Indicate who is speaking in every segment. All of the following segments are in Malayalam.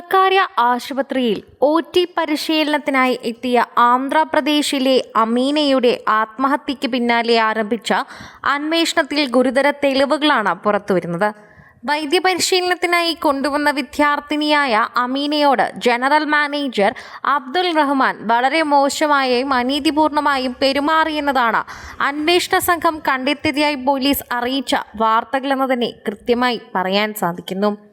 Speaker 1: സ്വകാര്യ ആശുപത്രിയിൽ ഒ ടി പരിശീലനത്തിനായി എത്തിയ ആന്ധ്രാപ്രദേശിലെ അമീനയുടെ ആത്മഹത്യയ്ക്ക് പിന്നാലെ ആരംഭിച്ച അന്വേഷണത്തിൽ ഗുരുതര തെളിവുകളാണ് പുറത്തുവരുന്നത്. വൈദ്യപരിശീലനത്തിനായി കൊണ്ടുവന്ന വിദ്യാർത്ഥിനിയായ അമീനയോട് ജനറൽ മാനേജർ അബ്ദുൽ റഹ്മാൻ വളരെ മോശമായും അനീതിപൂർണമായും പെരുമാറിയെന്നതാണ് അന്വേഷണ സംഘം കണ്ടെത്തിയതായി പോലീസ് അറിയിച്ച വാർത്തകളെന്ന് തന്നെ കൃത്യമായി പറയാൻ സാധിക്കുന്നു.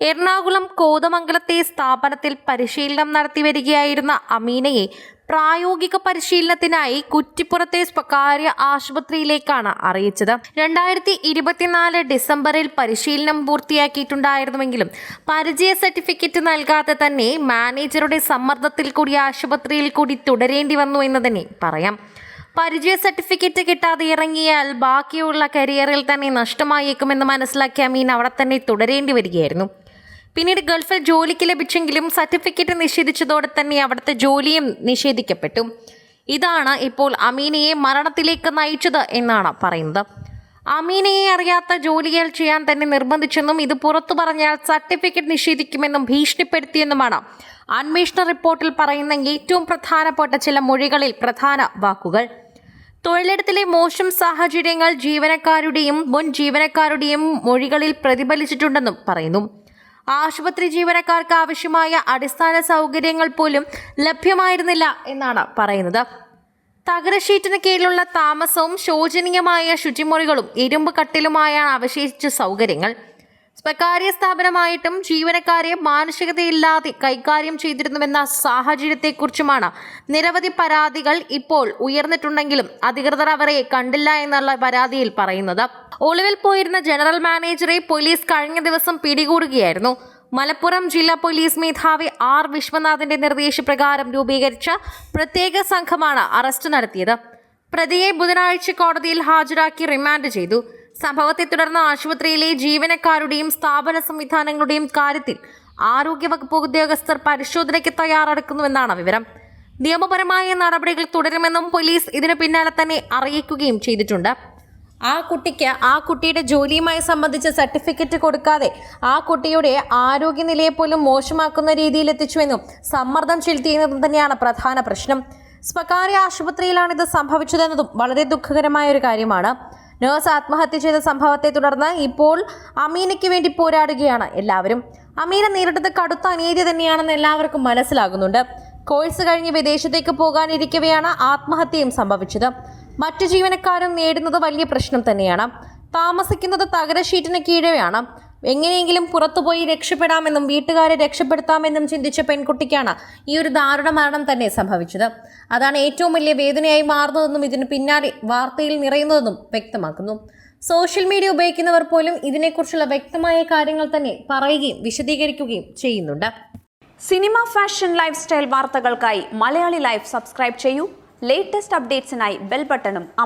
Speaker 1: എറണാകുളം കോതമംഗലത്തെ സ്ഥാപനത്തിൽ പരിശീലനം നടത്തി വരികയായിരുന്ന അമീനയെ പ്രായോഗിക പരിശീലനത്തിനായി കുറ്റിപ്പുറത്തെ സ്വകാര്യ ആശുപത്രിയിലേക്കാണ് അറിയിച്ചത്. രണ്ടായിരത്തി ഇരുപത്തിനാല് ഡിസംബറിൽ പരിശീലനം പൂർത്തിയാക്കിയിട്ടുണ്ടായിരുന്നുവെങ്കിലും പരിചയ സർട്ടിഫിക്കറ്റ് നൽകാതെ തന്നെ മാനേജറുടെ സമ്മർദ്ദത്തിൽ കൂടി ആശുപത്രിയിൽ കൂടി തുടരേണ്ടി വന്നു എന്ന് തന്നെ പറയാം. പരിചയ സർട്ടിഫിക്കറ്റ് കിട്ടാതെ ഇറങ്ങിയാൽ ബാക്കിയുള്ള കരിയറിൽ തന്നെ നഷ്ടമായേക്കുമെന്ന് മനസ്സിലാക്കിയ മീൻ അവിടെ തന്നെ തുടരേണ്ടി വരികയായിരുന്നു. പിന്നീട് ഗൾഫിൽ ജോലിക്ക് ലഭിച്ചെങ്കിലും സർട്ടിഫിക്കറ്റ് നിഷേധിച്ചതോടെ തന്നെ അവിടുത്തെ ജോലിയും നിഷേധിക്കപ്പെട്ടു. ഇതാണ് ഇപ്പോൾ അമീനയെ മരണത്തിലേക്ക് നയിച്ചത് എന്നാണ് പറയുന്നത്. അമീനയെ അറിയാത്ത ജോലികൾ ചെയ്യാൻ തന്നെ നിർബന്ധിച്ചെന്നും ഇത് പുറത്തു പറഞ്ഞാൽ സർട്ടിഫിക്കറ്റ് നിഷേധിക്കുമെന്നും ഭീഷണിപ്പെടുത്തിയെന്നുമാണ് അന്വേഷണ റിപ്പോർട്ടിൽ പറയുന്ന ഏറ്റവും പ്രധാനപ്പെട്ട ചില മൊഴികളിൽ പ്രധാന വാക്കുകൾ. തൊഴിലിടത്തിലെ മോശം സാഹചര്യങ്ങൾ ജീവനക്കാരുടെയും മുൻ ജീവനക്കാരുടെയും മൊഴികളിൽ പ്രതിഫലിച്ചിട്ടുണ്ടെന്നും പറയുന്നു. ആശുപത്രി ജീവനക്കാർക്ക് ആവശ്യമായ അടിസ്ഥാന സൗകര്യങ്ങൾ പോലും ലഭ്യമായിരുന്നില്ല എന്നാണ് പറയുന്നത്. തകരഷീറ്റിന് കീഴിലുള്ള താമസവും ശോചനീയമായ ശുചിമുറികളും ഇരുമ്പ് കട്ടിലുമായാണ് അവശേഷിച്ച സൗകര്യങ്ങൾ. സ്വകാര്യ സ്ഥാപനമായിട്ടും ജീവനക്കാരെ മാനസികതയില്ലാതെ കൈകാര്യം ചെയ്തിരുന്നുവെന്ന സാഹചര്യത്തെക്കുറിച്ചുമാണ് നിരവധി പരാതികൾ ഇപ്പോൾ ഉയർന്നിട്ടുണ്ടെങ്കിലും അധികൃതർ അവരെ കണ്ടില്ല എന്നുള്ള പരാതിയിൽ പറയുന്നത്. ഒളിവിൽ പോയിരുന്ന ജനറൽ മാനേജറെ പോലീസ് കഴിഞ്ഞ ദിവസം പിടികൂടുകയായിരുന്നു. മലപ്പുറം ജില്ലാ പോലീസ് മേധാവി ആർ വിശ്വനാഥിന്റെ നിർദ്ദേശപ്രകാരം രൂപീകരിച്ച പ്രത്യേക സംഘമാണ് അറസ്റ്റ് നടത്തിയത്. പ്രതിയെ ബുധനാഴ്ച കോടതിയിൽ ഹാജരാക്കി റിമാൻഡ് ചെയ്തു. സംഭവത്തെ തുടർന്ന് ആശുപത്രിയിലെ ജീവനക്കാരുടെയും സ്ഥാപന സംവിധാനങ്ങളുടെയും കാര്യത്തിൽ ആരോഗ്യവകുപ്പ് ഉദ്യോഗസ്ഥർ പരിശോധനയ്ക്ക് തയ്യാറെടുക്കുന്നുവെന്നാണ് വിവരം. നിയമപരമായ നടപടികൾ തുടരുമെന്നും പോലീസ് ഇതിനു പിന്നാലെ തന്നെ അറിയിക്കുകയും ചെയ്തിട്ടുണ്ട്. ആ കുട്ടിക്ക് ആ കുട്ടിയുടെ ജോലിയുമായി സംബന്ധിച്ച സർട്ടിഫിക്കറ്റ് കൊടുക്കാതെ ആ കുട്ടിയുടെ ആരോഗ്യനിലയെ പോലും മോശമാക്കുന്ന രീതിയിൽ എത്തിച്ചുവെന്നും സമ്മർദ്ദം ചെലുത്തിയെന്നതും തന്നെയാണ് പ്രധാന പ്രശ്നം. സ്വകാര്യ ആശുപത്രിയിലാണ് ഇത് സംഭവിച്ചതെന്നതും വളരെ ദുഃഖകരമായ ഒരു കാര്യമാണ്. നേഴ്സ് ആത്മഹത്യ ചെയ്ത സംഭവത്തെ തുടർന്ന് ഇപ്പോൾ അമീനയ്ക്ക് വേണ്ടി പോരാടുകയാണ് എല്ലാവരും. അമീന നേരിട്ടത് കടുത്ത അനീതി തന്നെയാണെന്ന് എല്ലാവർക്കും മനസ്സിലാകുന്നുണ്ട്. കോഴ്സ് കഴിഞ്ഞ് വിദേശത്തേക്ക് പോകാനിരിക്കവെയാണ് ആത്മഹത്യയും സംഭവിച്ചത്. മറ്റു ജീവനക്കാരും നേടുന്നത് വലിയ പ്രശ്നം തന്നെയാണ്. താമസിക്കുന്നത് തകര ഷീറ്റിന് കീഴെയാണ്. എങ്ങനെയെങ്കിലും പുറത്തുപോയി രക്ഷപ്പെടാമെന്നും വീട്ടുകാരെ രക്ഷപ്പെടുത്താമെന്നും ചിന്തിച്ച പെൺകുട്ടിക്കാണ് ഈ ഒരു ദാരുണ മരണം തന്നെ സംഭവിച്ചത്. അതാണ് ഏറ്റവും വലിയ വേദനയായി മാറുന്നതെന്നും ഇതിന് പിന്നാലെ വാർത്തയിൽ നിറയുന്നതെന്നും വ്യക്തമാക്കുന്നു. സോഷ്യൽ മീഡിയ ഉപയോഗിക്കുന്നവർ പോലും ഇതിനെക്കുറിച്ചുള്ള വ്യക്തമായ കാര്യങ്ങൾ തന്നെ പറയുകയും വിശദീകരിക്കുകയും ചെയ്യുന്നുണ്ട്.
Speaker 2: സിനിമ ഫാഷൻ ലൈഫ് സ്റ്റൈൽ വാർത്തകൾക്കായി മലയാളി ലൈഫ് സബ്സ്ക്രൈബ് ചെയ്യൂ. ലേറ്റസ്റ്റ് അപ്ഡേറ്റ്സിനായി ബെൽ ബട്ടണും അമർ